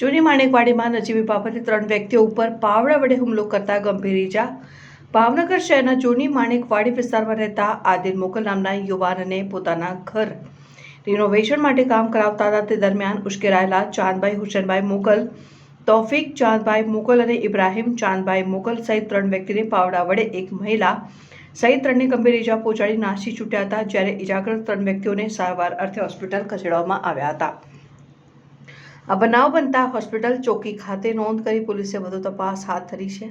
જૂની માણેકવાડીમાં નજીવી બાબતે ત્રણ વ્યક્તિઓ ઉપર પાવડા વડે હુમલો કરતા ગંભીર ઈજા. ભાવનગર શહેરના જૂની માણેકવાડી વિસ્તારમાં રહેતા આદિલ મોકલ નામના યુવાનને પોતાના ઘર રિનોવેશન માટે કામ કરાવતા હતા તે દરમિયાન ઉશ્કેરાયેલા ચાંદભાઈ હુસેનભાઈ મોગલ તૌફિક ચાંદભાઈ મોગલ અને ઇબ્રાહિમ ચાંદભાઈ મોગલ સહિત ત્રણ વ્યક્તિને પાવડા વડે એક મહિલા સહિત ત્રણને ગંભીર ઈજા પહોંચાડી નાસી છૂટ્યા હતા, જ્યારે ઇજાગ્રસ્ત ત્રણ વ્યક્તિઓને સારવાર અર્થે હોસ્પિટલ ખસેડવામાં આવ્યા હતા. આ બનાવ બનતા હોસ્પિટલ ચોકી ખાતે નોંધ કરી પોલીસે વધુ તપાસ હાથ ધરી છે.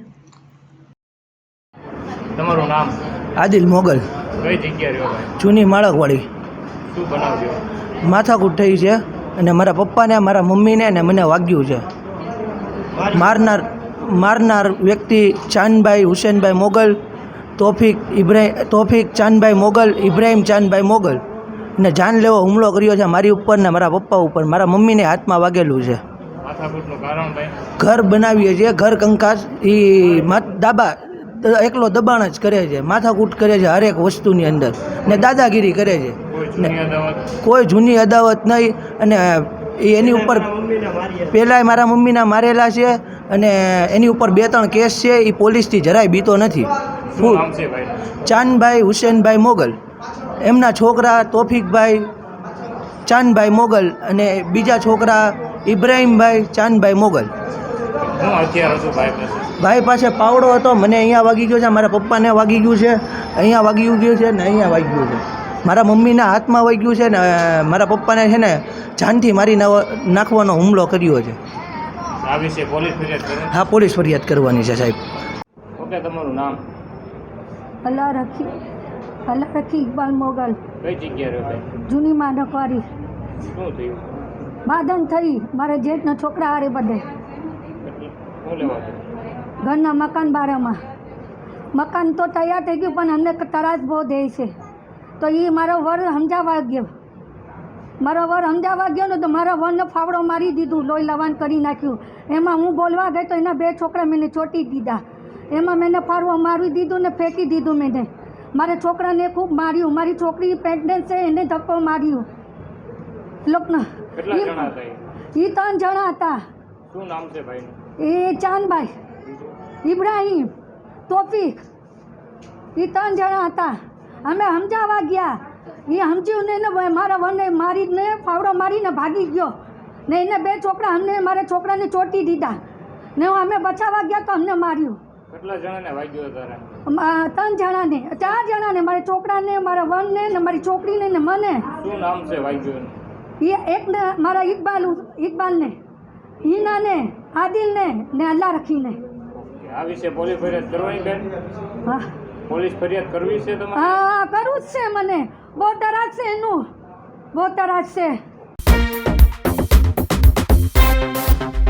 તમારું નામ? આદિલ મોગલ. કઈ જગ્યા રહ્યો? ભાઈ જૂની માળકવાડી શું બનાવજો માથાકૂટ થઈ છે અને મારા પપ્પાને મારા મમ્મીને અને મને વાગ્યું છે. મારનાર મારનાર વ્યક્તિ ચાંદભાઈ હુસેનભાઈ મોગલ તોફિક ઇબ્રાહિમ તોફિક ચાંદભાઈ મોગલ ઇબ્રાહિમ ચાંદભાઈ મોગલ. ને જાનલેવો હુમલો કર્યો છે મારી ઉપર ને મારા પપ્પા ઉપર. મારા મમ્મીને હાથમાં વાગેલું છે. માથાકૂટનું કારણ ભાઈ? ઘર બનાવીએ છીએ ઘર કંકાસ એ દાબા એકલો દબાણ જ કરે છે. માથાકૂટ કરે છે હરેક વસ્તુની અંદર. ને દાદાગીરી કરે છે. કોઈ જૂની અદાવત? કોઈ જૂની અદાવત નહીં. અને એ એની ઉપર પહેલાંય મારા મમ્મીના મારેલા છે અને એની ઉપર બે ત્રણ કેસ છે. એ પોલીસથી જરાય બીતો નથી. ચાંદભાઈ હુસેનભાઈ મોગલ. એમના છોકરા તોફિકભાઈ ચાંદભાઈ મોગલ અને બીજા છોકરા ઇબ્રાહીમભાઈ ચાંદભાઈ મોગલ. ભાઈ પાસે. પાવડો હતો મને અહીંયા વાગી ગયો છે મારા પપ્પાને વાગી ગયું છે અહીંયા વાગી ગયું છે ને અહીંયા વાગી ગયું છે. મારા મમ્મીના હાથમાં વાગ્યું છે ને મારા પપ્પાને છે ને જાનથી મારી નાખવાનો હુમલો કર્યો છે. હા પોલીસ ફરિયાદ કરવાની છે સાહેબ. ઓકે તમારું નામ? અલ્લા રખી. રખી ઇકબાલ મોગલ. કઈ જૂની માનકવારી શું થયું? બાદન થઈ. મારે જેઠના છોકરા હારે બધે. ઘરના મકાન બારામાં. મકાન તો તૈયાર થઈ ગયું પણ અમને તરાસ બહુ દે છે. તો એ મારો વર સમજાવવા ગયો. મારો વર સમજાવવા ગયો ને તો મારા વરને ફાવડો મારી દીધું લોહી લવાન કરી નાખ્યું. એમાં હું બોલવા ગઈ તો એના બે છોકરા મેં ચોટી દીધા. એમાં મેને ફાવડો મારી દીધું ને ફેંકી દીધું મેને. મારા છોકરાને ખૂબ માર્યું. મારી છોકરી પ્રેગ્નન્ટ છે એને ધક્કો માર્યું. હતા એ? ત્રણ જણા હતા. શું નામ છે ભાઈનું? એ ચાંદભાઈ ઇબ્રાહીમ તોફિક. એ ત્રણ જણા હતા. અમે સમજાવવા ગયા. એ સમજ્યું ને એને મારા વને મારીને ફાવડો મારીને ભાગી ગયો. ને એને બે છોકરા અમને મારા છોકરાને ચોટી દીધા. ને અમે બચાવવા ગયા તો અમને માર્યું. કેટલા જણાને વાગ્યો તારે ત્રણ જણાને ચાર જણાને મારા છોકરાને મારા વનને ને મારી છોકરીને ને મને. શું નામ છે વાગ્યું એ એકને મારા ઇકબાલ ઇકબાલને હિનાને આદિલને ને અલ્લાહ રખીને. આ વિશે પોલીસ ફરિયાદ કરવાની બેન? હા. પોલીસ ફરિયાદ કરવી છે તમારે? હા કરવું જ છે મને. બહુ તરાજ છે એનું. બહુ તરાજ છે.